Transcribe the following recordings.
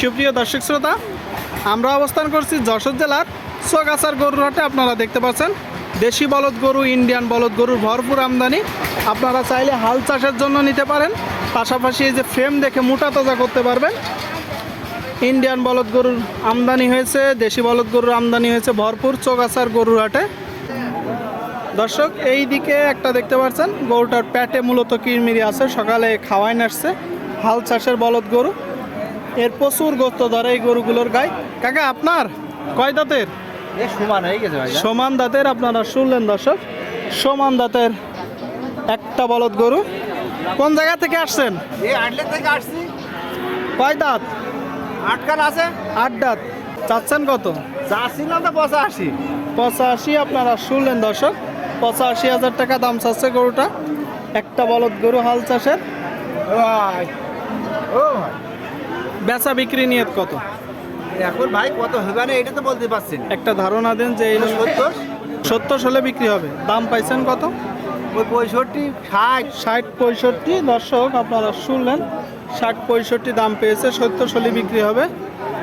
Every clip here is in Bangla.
সুপ্রিয় দর্শক শ্রোতা, আমরা অবস্থান করছি যশোর জেলার সোগাছার গরুর হাটে। আপনারা দেখতে পাচ্ছেন, দেশি বলদ গরু, ইন্ডিয়ান বলদ গরুর ভরপুর আমদানি। আপনারা চাইলে হাল চাষের জন্য নিতে পারেন। পাশাপাশি এই যে ফ্রেম দেখে মোটা তাজা করতে পারবেন। ইন্ডিয়ান বলদ গরুর আমদানি হয়েছে, দেশি বলদ গরুর আমদানি হয়েছে ভরপুর চোগাছার গরুর হাটে। দর্শক, এই দিকে একটা দেখতে পাচ্ছেন, গরুটার প্যাটে মূলত কিরমিরি আছে, সকালে খাওয়াই নাসছে হাল চাষের বলদ গরু। এর প্রচুর গোস্ত ধরে এই গরুগুলোর গায়ে। কাকা আপনার কয় দাঁতের? সমান হয়ে গেছে সমান দাঁতের আপনারা শুনলেন দর্শক। সমান দাঁতের একটা বলদ গরু। কোন জায়গা থেকে আসছেন? থেকে আসছি। কয় দাঁত? আটকাল আছে। আট দাঁত। চাচ্ছেন কত? চাচ্ছিলাম তো আসি পঁচাশি আপনারা শুনলেন দর্শক। পঁচাশি হাজার টাকা দাম চাচ্ছে গরুটা। একটা বলদ গরু হাল চাষের। ও বেচা বিক্রি নিয়ত কত? এখন ভাই কত হবে না এটা তো বলতে পারছি না। একটা ধারণা দেন যে এই সত্তর? সত্তর হলে বিক্রি হবে। দাম পাইছেন কত? ওই পঁয়ষট্টি ষাট। ষাট পঁয়ষট্টি। দর্শক আপনারা শুনলেন ষাট পঁয়ষট্টি দাম পেয়েছে সত্তর হলে বিক্রি হবে।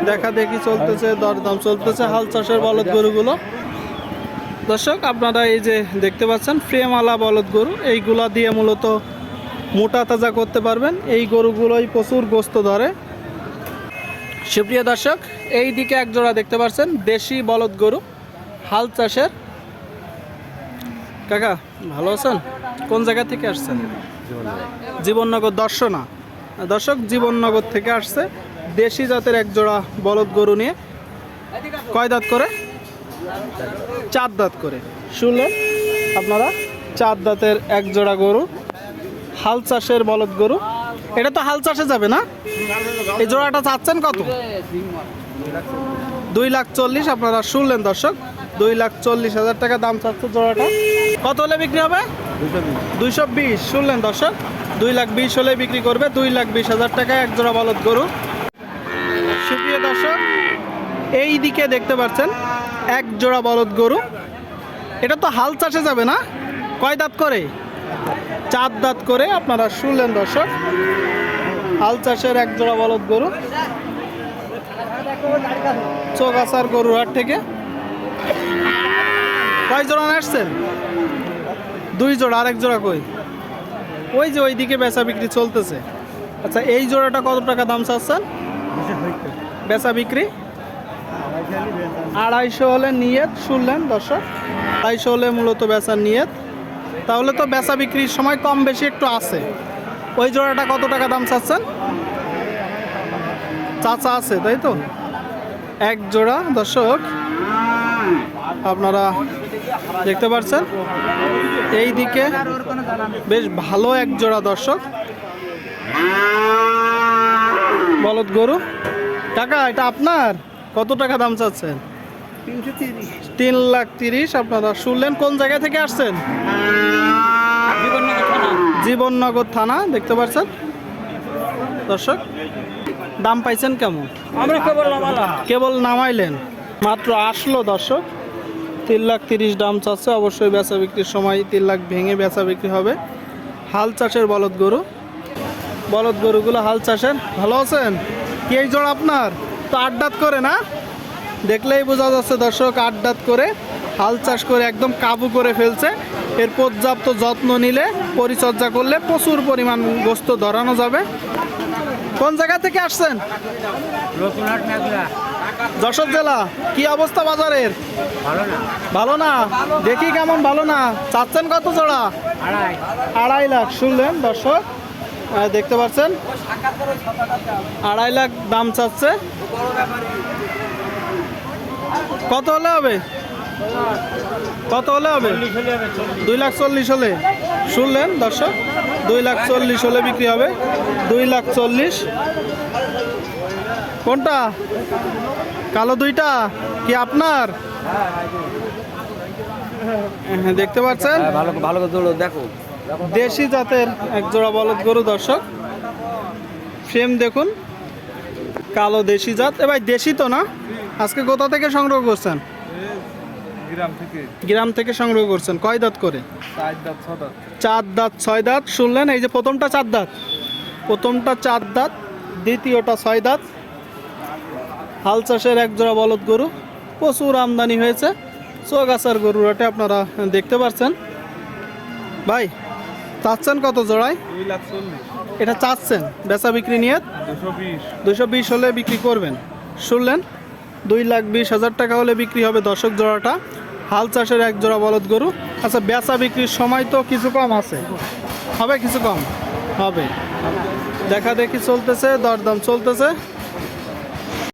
দেখা দেখি চলতেছে দরদাম চলতেছে হাল চাষের বলদ গরুগুলো। দর্শক আপনারা এই যে দেখতে পাচ্ছেন ফ্রেমওয়ালা বলদ গরু এইগুলা দিয়ে মূলত মোটা তাজা করতে পারবেন। এই গরুগুলোই প্রচুর গোস্ত ধরে। সুপ্রিয় দর্শক, এই দিকে এক জোড়া দেখতে পাচ্ছেন দেশি বলদ গরু, হাল চাষের। কাকা, ভালো আছেন? কোন জায়গা থেকে আসছেন? জীবননগর দর্শনা। দর্শক, জীবননগর থেকে আসছে, দেশি জাতের এক জোড়া বলদ গরু নিয়ে। কয় দাঁত করে? চার দাঁত করে। শুনলেন আপনারা? চার দাঁতের এক জোড়া গরু, হাল চাষের বলদ গরু। এটা তো হাল চাষে যাবে না? এই জোড়াটা চাচ্ছেন কত? দুই লাখ চল্লিশ, আপনারা শুনলেন দর্শক। দুই লাখ চল্লিশ হাজার টাকা দাম চাচ্ছে জোড়াটা। কত হলে বিক্রি হবে? দুইশো বিশ, শুনলেন দর্শক। দুই লাখ বিশ হলে বিক্রি করবে, দুই লাখ বিশ হাজার টাকা এক জোড়া বলদ গরু। সুপ্রিয় দর্শক, এই দিকে দেখতে পাচ্ছেন, এক জোড়া বলদ গরু। এটা তো হাল চাষে যাবে না? কয় দাঁত করে? চার দাঁত করে আপনারা শুনলেন, দর্শক। হাল চাষের এক জোড়া বলদ গরু। চোগাছার গরুর হাট থেকে। কয় জোড়া আসছেন? দুই জোড়া, আরেক জোড়া কই? ওই যে ওই দিকে বেচা বিক্রি চলতেছে। আচ্ছা এই জোড়াটা কত টাকা দাম চাচ্ছেন? বেচা বিক্রি? আড়াইশো হলে নিয়ত, শুনলেন, দর্শক। আড়াইশো হলে মূলত বেচার নিয়ত। তাহলে তো বেচা বিক্রির সময় কম বেশি একটু আছে। ওই জোড়াটা কত টাকা দাম চাচ্ছেন? চাচা আছে, তাই তো? এক জোড়া, দর্শক। আপনারা দেখতে পাচ্ছেন এই দিকে বেশ ভালো এক জোড়া, দর্শক। বলদ গরু। টাকা এটা আপনার? কত টাকা দাম চাচ্ছেন? তিন লাখ তিরিশ আপনারা শুনলেন কোন জায়গা থেকে আসছেন? জীবননগর থানা। দেখতে পাচ্ছেন? দর্শক দাম পাইছেন কেমন? আমরা কেবল কেবল নামাইলেন। মাত্র আসলো দর্শক তিন লাখ তিরিশ দাম চাচ্ছে অবশ্যই বেচা বিক্রির সময় তিন লাখ ভেঙে বেচা বিক্রি হবে। হাল চাষের বলদ গরু। বলদ গরুগুলো হাল চাষের ভালো আছেন? কি এই জোড়া আপনার? তো আড্ডাত করে না? দেখলেই বোঝা যাচ্ছে দর্শক আড্ডাত করে হাল চাষ করে একদম কাবু করে ফেলছে। এর পর্যাপ্ত যত্ন নিলে পরিচর্যা করলে প্রচুর পরিমাণ গোস্ত ধরানো যাবে। কোন জায়গা থেকে আসছেন? যশোর জেলা। কি অবস্থা বাজারের? ভালো না। দেখি কেমন ভালো না। চাচ্ছেন কত জোড়া? আড়াই। লাখ শুনলেন দর্শক। দেখতে পাচ্ছেন। আড়াই লাখ দাম চাচ্ছে। কত হলে হবে? কত হলে হবে? দুই লাখ চল্লিশ হলে। শুনলেন দর্শক? দুই লাখ চল্লিশ হলে বিক্রি হবে। দুই লাখ চল্লিশ। কোনটা? কালো দুইটা? কি আপনার? হ্যাঁ, দেখতে পাচ্ছেন? ভালো ভালো করে দেখো। দেশি জাতের এক জোড়া বলদ গরু দর্শক। ফ্রেম দেখুন। কালো দেশি জাত। এ ভাই দেশি তো না? আজকে কোথা থেকে সংগ্রহ করছেন? গ্রাম থেকে। গ্রাম থেকে সংগ্রহ করছেন। কয় দাঁত করে? চার দাঁত ছয় দাঁত। শুনলেন এই যে প্রথমটা চার দাঁত। প্রথমটা চার দাঁত দ্বিতীয়টা ছয় দাঁত। হাল চাষের এক জোড়া বলদ গরু। প্রচুর আমদানি হয়েছে। চোগাছার গরুর হাটে আপনারা দেখতে পাচ্ছেন ভাই চাচ্ছেন কত জোড়ায়? এটা চাচ্ছেন? বেচা বিক্রি নিয়ে? দুশো বিশ হলে বিক্রি করবেন। শুনলেন? দুই লাখ বিশ হাজার টাকা হলে বিক্রি হবে দশক জোড়াটা। হাল চাষের এক জোড়া বলদ গরু। আচ্ছা বেচা বিক্রির সময় তো কিছু কম আছে। হবে কিছু কম? হবে। দেখা দেখি চলতেছে, দরদাম চলতেছে।